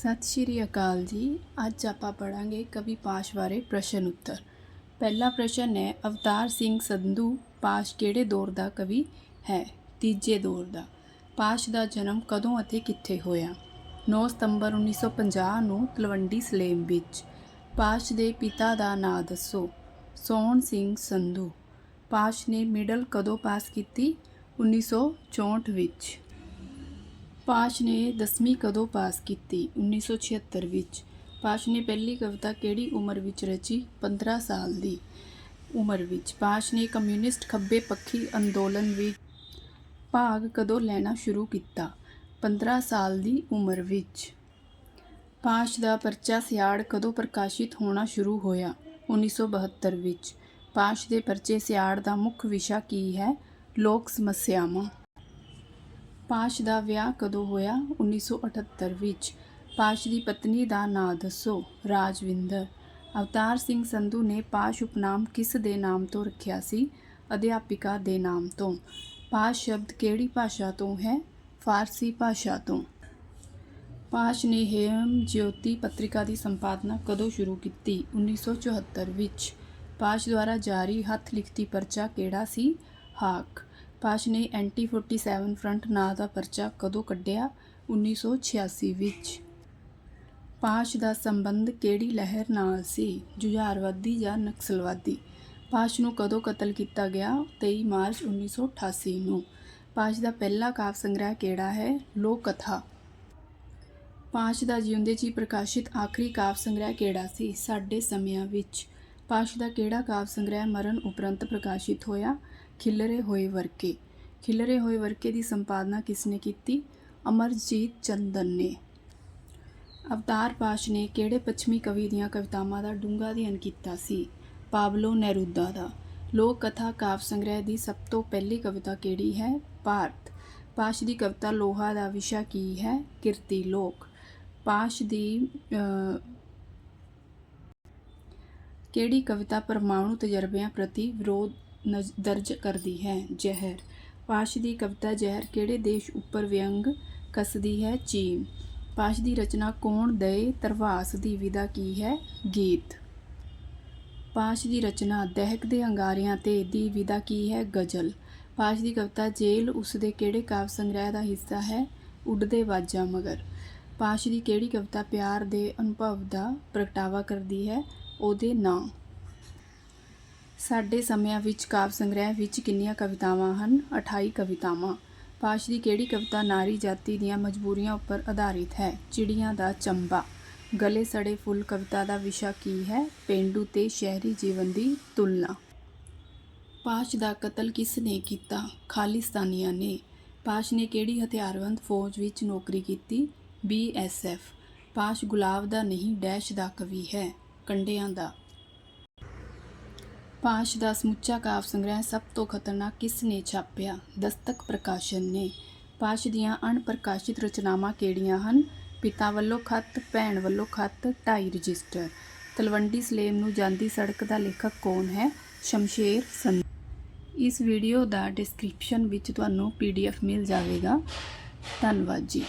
ਸਤਿ ਸ਼੍ਰੀ ਅਕਾਲ ਜੀ। ਅੱਜ ਆਪਾਂ ਪੜਾਂਗੇ ਕਵੀ ਪਾਸ਼ ਬਾਰੇ ਪ੍ਰਸ਼ਨ ਉੱਤਰ। ਪਹਿਲਾ ਪ੍ਰਸ਼ਨ ਹੈ, ਅਵਤਾਰ ਸਿੰਘ ਸੰਧੂ, ਪਾਸ਼ ਕਿਹੜੇ ਦੌਰ ਦਾ ਕਵੀ ਹੈ? ਤੀਜੇ ਦੌਰ ਦਾ, ਪਾਸ਼ ਦਾ ਜਨਮ ਕਦੋਂ ਅਤੇ ਕਿੱਥੇ ਹੋਇਆ? 9 ਸਤੰਬਰ 1950 ਨੂੰ ਤਲਵੰਡੀ ਸਲੇਮ ਵਿੱਚ, ਪਾਸ਼ ਦੇ ਪਿਤਾ ਦਾ ਨਾਂ ਦੱਸੋ ਸੋਹਣ ਸਿੰਘ ਸੰਧੂ। ਪਾਸ਼ ਨੇ ਮਿਡਲ ਕਦੋਂ ਪਾਸ ਕੀਤੀ? 1964 ਵਿੱਚ। ਪਾਸ਼ ਨੇ 10ਵੀਂ ਕਦੋਂ ਪਾਸ ਕੀਤੀ? 1976 ਵਿੱਚ। ਪਾਸ਼ ਨੇ ਪਹਿਲੀ ਕਵਿਤਾ ਕਿਹੜੀ ਉਮਰ ਵਿੱਚ ਰਚੀ? 15 ਸਾਲ ਦੀ ਉਮਰ ਵਿੱਚ। ਪਾਸ਼ ਨੇ ਕਮਿਊਨਿਸਟ ਖੱਬੇ ਪੱਖੀ ਅੰਦੋਲਨ ਵਿੱਚ ਭਾਗ ਕਦੋਂ ਲੈਣਾ ਸ਼ੁਰੂ ਕੀਤਾ? 15 ਸਾਲ ਦੀ ਉਮਰ ਵਿੱਚ। ਪਾਸ਼ ਦਾ ਪਰਚਾ ਸਿਆੜ ਕਦੋਂ ਪ੍ਰਕਾਸ਼ਿਤ ਹੋਣਾ ਸ਼ੁਰੂ ਹੋਇਆ? 1972 ਵਿੱਚ। ਪਾਸ਼ ਦੇ ਪਰਚੇ ਸਿਆੜ ਦਾ ਮੁੱਖ ਵਿਸ਼ਾ ਕੀ ਹੈ? ਲੋਕ ਸਮੱਸਿਆਵਾਂ। ਪਾਸ਼ ਦਾ ਵਿਆਹ ਕਦੋਂ ਹੋਇਆ? 1978 ਵਿੱਚ। ਪਾਸ਼ ਦੀ ਪਤਨੀ ਦਾ ਨਾਂ ਦੱਸੋ, ਰਾਜਵਿੰਦਰ। ਅਵਤਾਰ ਸਿੰਘ ਸੰਧੂ ਨੇ ਪਾਸ਼ ਉਪਨਾਮ ਕਿਸ ਦੇ ਨਾਮ ਤੋਂ ਰੱਖਿਆ ਸੀ? ਅਧਿਆਪਿਕਾ ਦੇ ਨਾਮ ਤੋਂ। ਪਾਸ਼ ਸ਼ਬਦ ਕਿਹੜੀ ਭਾਸ਼ਾ ਤੋਂ ਹੈ? ਫਾਰਸੀ ਭਾਸ਼ਾ ਤੋਂ। ਪਾਸ਼ ਨੇ ਹੇਮ ਜਿਓਤੀ ਪੱਤਰਿਕਾ ਦੀ ਸੰਪਾਦਨਾ ਕਦੋਂ ਸ਼ੁਰੂ ਕੀਤੀ? 1974 ਵਿੱਚ। ਪਾਸ਼ ਦੁਆਰਾ ਜਾਰੀ ਹੱਥ ਲਿਖਤੀ ਪਰਚਾ ਕਿਹੜਾ ਸੀ? ਹਾਕ। ਪਾਸ਼ ਨੇ ਐਂਟੀ 47 ਫਰੰਟ ਨਾਂ ਦਾ ਪਰਚਾ ਕਦੋਂ ਕੱਢਿਆ? 1986 ਵਿੱਚ। ਪਾਸ਼ ਦਾ ਸੰਬੰਧ ਕਿਹੜੀ ਲਹਿਰ ਨਾਲ ਸੀ? ਜੁਝਾਰਵਾਦੀ ਜਾਂ ਨਕਸਲਵਾਦੀ? ਪਾਸ਼ ਨੂੰ ਕਦੋਂ ਕਤਲ ਕੀਤਾ ਗਿਆ? 23 ਮਾਰਚ 1988 ਨੂੰ। ਪਾਸ਼ ਦਾ ਪਹਿਲਾ ਕਾਵ ਸੰਗ੍ਰਹਿ ਕਿਹੜਾ ਹੈ? ਲੋਕ ਕਥਾ। ਪਾਸ਼ ਦਾ ਜਿਉਂਦੇ ਜੀ ਪ੍ਰਕਾਸ਼ਿਤ ਆਖਰੀ ਕਾਵ ਸੰਗ੍ਰਹਿ ਕਿਹੜਾ ਸੀ? ਸਾਡੇ ਸਮਿਆਂ ਵਿੱਚ। ਪਾਸ਼ ਦਾ ਕਿਹੜਾ ਕਾਵਿ ਸੰਗ੍ਰਹਿ ਮਰਨ ਉਪਰੰਤ ਪ੍ਰਕਾਸ਼ਿਤ ਹੋਇਆ? ਖਿਲਰੇ ਹੋਏ ਵਰਕੇ। ਖਿਲਰੇ ਹੋਏ ਵਰਕੇ ਦੀ ਸੰਪਾਦਨਾ ਕਿਸਨੇ ਕੀਤੀ? ਅਮਰਜੀਤ ਚੰਦਨ ਨੇ। ਅਵਤਾਰ ਪਾਸ਼ ਨੇ ਕਿਹੜੇ ਪੱਛਮੀ ਕਵੀ ਦੀਆਂ ਕਵਿਤਾਵਾਂ ਦਾ ਡੂੰਘਾ ਅਧਿਐਨ ਕੀਤਾ ਸੀ? ਪਾਬਲੋ ਨੇਰੂਦਾ ਦਾ। ਲੋਕ ਕਥਾ ਕਾਵਿ ਸੰਗ੍ਰਹਿ ਦੀ ਸਭ ਤੋਂ ਪਹਿਲੀ ਕਵਿਤਾ ਕਿਹੜੀ ਹੈ? ਭਾਰਤ। ਪਾਸ਼ ਦੀ ਕਵਿਤਾ ਲੋਹਾ ਦਾ ਵਿਸ਼ਾ ਕੀ ਹੈ? ਕਿਰਤੀ ਲੋਕ। ਪਾਸ਼ ਦੀ ਕਿਹੜੀ ਕਵਿਤਾ ਪਰਮਾਣੂ ਤਜਰਬਿਆਂ ਪ੍ਰਤੀ ਵਿਰੋਧ ਨਜ਼- ਦਰਜ ਕਰਦੀ ਹੈ? ਜ਼ਹਿਰ। ਪਾਸ਼ ਦੀ ਕਵਿਤਾ ਜ਼ਹਿਰ ਕਿਹੜੇ ਦੇਸ਼ ਉੱਪਰ ਵਿਅੰਗ ਕੱਸਦੀ ਹੈ? ਚੀਨ। ਪਾਸ਼ ਦੀ ਰਚਨਾ ਕੌਣ ਦਏ? ਤਰਵਾਸ ਦੀ ਵਿਦਾ ਕੀ ਹੈ? ਗੀਤ। ਪਾਸ਼ ਦੀ ਰਚਨਾ ਦਹਿਕ ਦੇ ਅੰਗਾਰਿਆਂ ਤੇ ਦੀ ਵਿਦਾ ਕੀ ਹੈ? ਗਜ਼ਲ। ਪਾਸ਼ ਦੀ ਕਵਿਤਾ ਜੇਲ ਉਸ ਦੇ ਕਿਹੜੇ ਕਾਵਿ ਸੰਗ੍ਰਹਿ ਦਾ ਹਿੱਸਾ ਹੈ? ਉੱਡਦੇ ਵਾਜਾਂ ਮਗਰ। ਪਾਸ਼ ਦੀ ਕਿਹੜੀ ਕਵਿਤਾ ਪਿਆਰ ਦੇ ਅਨੁਭਵ ਦਾ ਪ੍ਰਗਟਾਵਾ ਕਰਦੀ ਹੈ? ਉਹਦੇ ਨਾਂ। ਸਾਡੇ ਸਮਿਆਂ ਵਿੱਚ ਕਾਵ ਸੰਗ੍ਰਹਿ ਵਿੱਚ ਕਿੰਨੀਆਂ ਕਵਿਤਾਵਾਂ ਹਨ? 28 ਕਵਿਤਾਵਾਂ। ਪਾਸ਼ ਦੀ ਕਿਹੜੀ ਕਵਿਤਾ ਨਾਰੀ ਜਾਤੀ ਦੀਆਂ ਮਜਬੂਰੀਆਂ ਉੱਪਰ ਆਧਾਰਿਤ ਹੈ? ਚਿੜੀਆਂ ਦਾ ਚੰਬਾ। ਗਲੇ ਸੜੇ ਫੁੱਲ ਕਵਿਤਾ ਦਾ ਵਿਸ਼ਾ ਕੀ ਹੈ? ਪੇਂਡੂ ਤੇ ਸ਼ਹਿਰੀ ਜੀਵਨ ਦੀ ਤੁਲਨਾ। ਪਾਸ਼ ਦਾ ਕਤਲ ਕਿਸ ਨੇ ਕੀਤਾ? ਖਾਲਿਸਤਾਨੀਆਂ ਨੇ। ਪਾਸ਼ ਨੇ ਕਿਹੜੀ ਹਥਿਆਰਬੰਦ ਫੌਜ ਵਿੱਚ ਨੌਕਰੀ ਕੀਤੀ? ਬੀਐਸਐਫ ਪਾਸ਼ ਗੁਲਾਬ ਦਾ ਨਹੀਂ, ਡੈਸ਼ ਦਾ ਕਵੀ ਹੈ। ਕੰਡਿਆਂ ਦਾ। ਪਾਸ਼ ਦਾ ਸਮੁੱਚਾ ਕਾਵ ਸੰਗ੍ਰਹਿ ਸਭ ਤੋਂ ਖਤਰਨਾਕ ਕਿਸ ਨੇ ਛਾਪਿਆ? ਦਸਤਕ ਪ੍ਰਕਾਸ਼ਨ ਨੇ। ਪਾਸ਼ ਦੀਆਂ ਅਣਪ੍ਰਕਾਸ਼ਿਤ ਰਚਨਾਵਾਂ ਕਿਹੜੀਆਂ ਹਨ? ਪਿਤਾ ਵੱਲੋਂ ਖੱਤ, ਭੈਣ ਵੱਲੋਂ ਖੱਤ, ਢਾਈ ਰਜਿਸਟਰ। ਤਲਵੰਡੀ ਸਲੇਮ ਨੂੰ ਜਾਂਦੀ ਸੜਕ ਦਾ ਲੇਖਕ ਕੌਣ ਹੈ? ਸ਼ਮਸ਼ੇਰ ਸੰਧੂ। ਇਸ ਵੀਡੀਓ ਦਾ ਡਿਸਕ੍ਰਿਪਸ਼ਨ ਵਿੱਚ ਤੁਹਾਨੂੰ ਪੀਡੀਐਫ ਮਿਲ ਜਾਵੇਗਾ। ਧੰਨਵਾਦ ਜੀ।